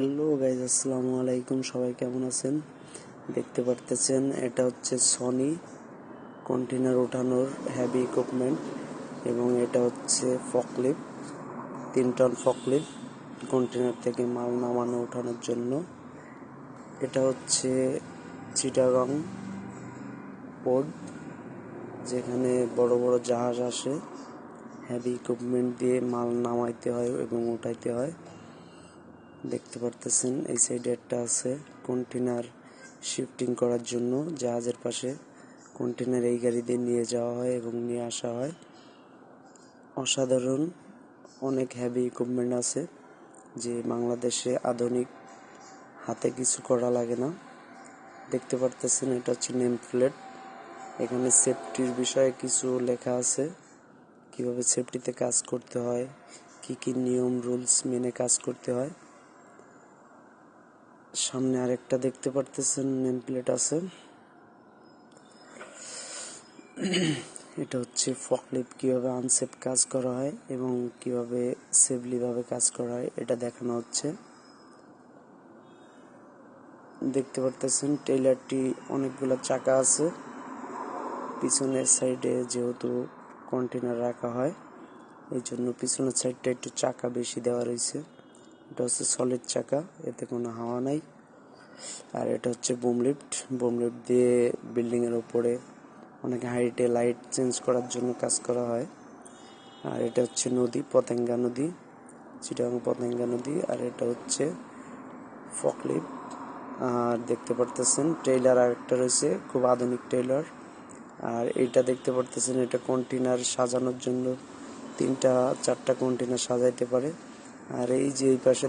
Hello guys, আসসালামু আলাইকুম। সবাই কেমন আছেন? দেখতে পারতেছেন, এটা হচ্ছে সনি কন্টেনার ওঠানোর হ্যাভি ইকুইপমেন্ট এবং এটা হচ্ছে ফকলিপ তিন টন ফকলিপ কন্টেনার থেকে মাল নামানো ওঠানোর জন্য। এটা হচ্ছে চিটাগং পোর্ট যেখানে বড় বড় জাহাজ আসে। হ্যাভি ইকুইপমেন্ট দিয়ে মাল নামাইতে হয় এবং উঠাইতে হয়। দেখতে পারতেছেন, এই সাইডে একটা আছে কন্টেনার শিফটিং করার জন্য, জাহাজের পাশে কন্টেনার এই গাড়ি দিয়ে নিয়ে যাওয়া হয় এবং নিয়ে আসা হয়। অসাধারণ, অনেক হ্যাভি ইকুইপমেন্ট আছে যে বাংলাদেশে আধুনিক, হাতে কিছু করা লাগে না। দেখতে পারতেছেন, এটা হচ্ছে নেম প্লেট এখানে সেফটির বিষয়ে কিছু লেখা আছে, কীভাবে সেফটিতে কাজ করতে হয়, কি কি নিয়ম রুলস মেনে কাজ করতে হয়। সামনে আরেকটা দেখতে পারতেছেন, নেম প্লেট আছে। এটা হচ্ছে ফকলিপ কীভাবে আনসেফ কাজ করা হয় এবং কীভাবে সেফলি ভাবে কাজ করা হয়, এটা দেখানো হচ্ছে। দেখতে পারতেছেন, টেইলারটি অনেকগুলো চাকা আছে। পিছনের সাইডে যেহেতু কন্টেনার রাখা হয় এই জন্য পিছনের সাইডটা একটু চাকা বেশি দেওয়া রয়েছে। এটা হচ্ছে সলিড চাকা এতে কোনো হাওয়া নাই। আর এটা হচ্ছে বুম লিফট বুম লিফট দিয়ে বিল্ডিং এর উপরে অনেক হাইটে লাইট চেঞ্জ করার জন্য কাজ করা হয়। আর এটা হচ্ছে নদী, পতেঙ্গা নদী চিটাং পতেঙ্গা নদী। আর এটা হচ্ছে ফকলিপ আর দেখতে পারতেছেন ট্রেইলার আর একটা রয়েছে, খুব আধুনিক ট্রেইলার আর এটা দেখতে পারতেছেন, এটা কন্টেনার সাজানোর জন্য তিনটা, চারটা কন্টেনার সাজাইতে পারে। আর এই যে এই পাশে